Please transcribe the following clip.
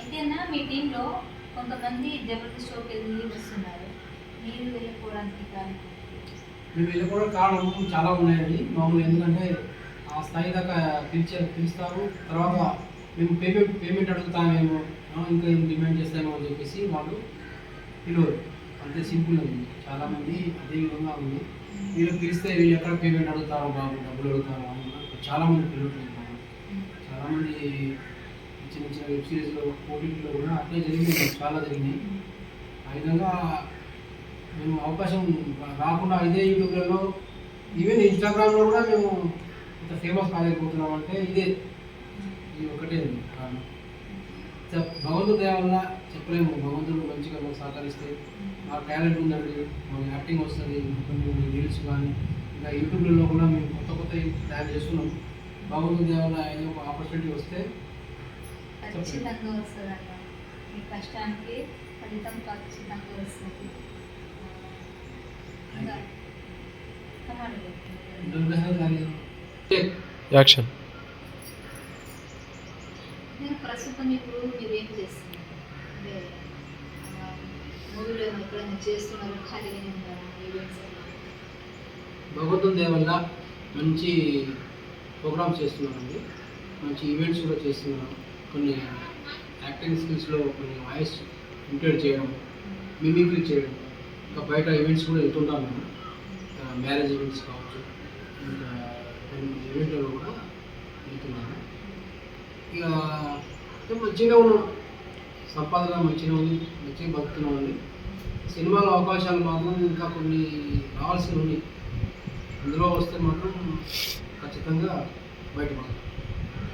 అయితే అన్న మీ టీంలో కొంతమంది జబర్దస్త్ షోకి వెళ్ళి వస్తున్నారు. మీరు వెళ్ళకపోవడానికి కారణం మేము వెళ్ళిపోవడం కారణం చాలా ఉన్నాయండి. మామూలు ఎందుకంటే ఆ స్థాయి దాకా పిలిచే పిలుస్తారు. తర్వాత మేము పేమెంట్ పేమెంట్ అడుగుతామేమో ఇంకా ఏం డిమాండ్ చేస్తామో అని చెప్పేసి వాళ్ళు పిలవరు. అంతే సింపుల్ ఉంది చాలామంది అదే విధంగా ఉంది. వీళ్ళు పిలిస్తే వీళ్ళు ఎక్కడ పేమెంట్ అడుగుతారో బాబు? డబ్బులు అడుగుతారో? అని చాలామంది పిలవట్లేదు బాబు చాలామంది చిన్న చిన్న వెబ్ సిరీస్లో ఓటీటీలో కూడా అట్లే జరిగింది చాలా జరిగినాయి. ఆ విధంగా మేము అవకాశం రాకుండా ఇదే యూట్యూబ్లలో ఈవెన్ ఇన్స్టాగ్రామ్లో కూడా మేము ఇంత ఫేమస్ కాలేకపోతున్నాం అంటే ఇదే. ఇది ఒకటే కారణం. భగవంతుడు దయ వల్ల చెప్పలేము. భగవంతుడు మంచిగా మాకు సహకరిస్తే మా టాలెంట్ ఉందండి మన యాక్టింగ్ వస్తుంది కొన్ని రీల్స్ కానీ ఇంకా యూట్యూబ్లలో కూడా మేము కొత్త కొత్త ప్లాన్ చేస్తున్నాం. భగవంతుడి దయ వల్ల ఏదో ఒక ఆపర్చునిటీ వస్తే ఖచ్చితంగా వస్తుంది అన్న మీ కష్టానికి ఫలితం ఖచ్చితంగా వస్తుంది. యాక్షన్. నేను ప్రస్తుతం ఇప్పుడు మీరు ఏం చేస్తున్నారు? అంటే మూవీలో ఎప్పుడైనా చేస్తున్నారు? ఖాళీగానే ఉన్నారా? ఈవెంట్స్ వల్ల మంచి ప్రోగ్రామ్స్ చేస్తున్నామండి. మంచి ఈవెంట్స్ కూడా చేస్తున్నాం. కొన్ని యాక్టింగ్ స్కిల్స్లో కొన్ని వాయిస్ ఇంటెడ్ చేయడం మిమిక్రీ చేయడం ఇంకా బయట ఈవెంట్స్ కూడా వెళ్తుంటాం మేము. మ్యారేజ్ ఈవెంట్స్ కావచ్చు ఇంకా ఈవెంట్లలో కూడా వెళ్తున్నాను ఇక మంచిగా ఉన్నాం. సంపాదన మంచిగా ఉంది మంచిగా బతుకుతూనే ఉంది. సినిమాలో అవకాశాలు మాత్రం ఇంకా కొన్ని రావాల్సి ఉన్నాయి. అందులో వస్తే మాత్రం ఖచ్చితంగా బయటపడతాం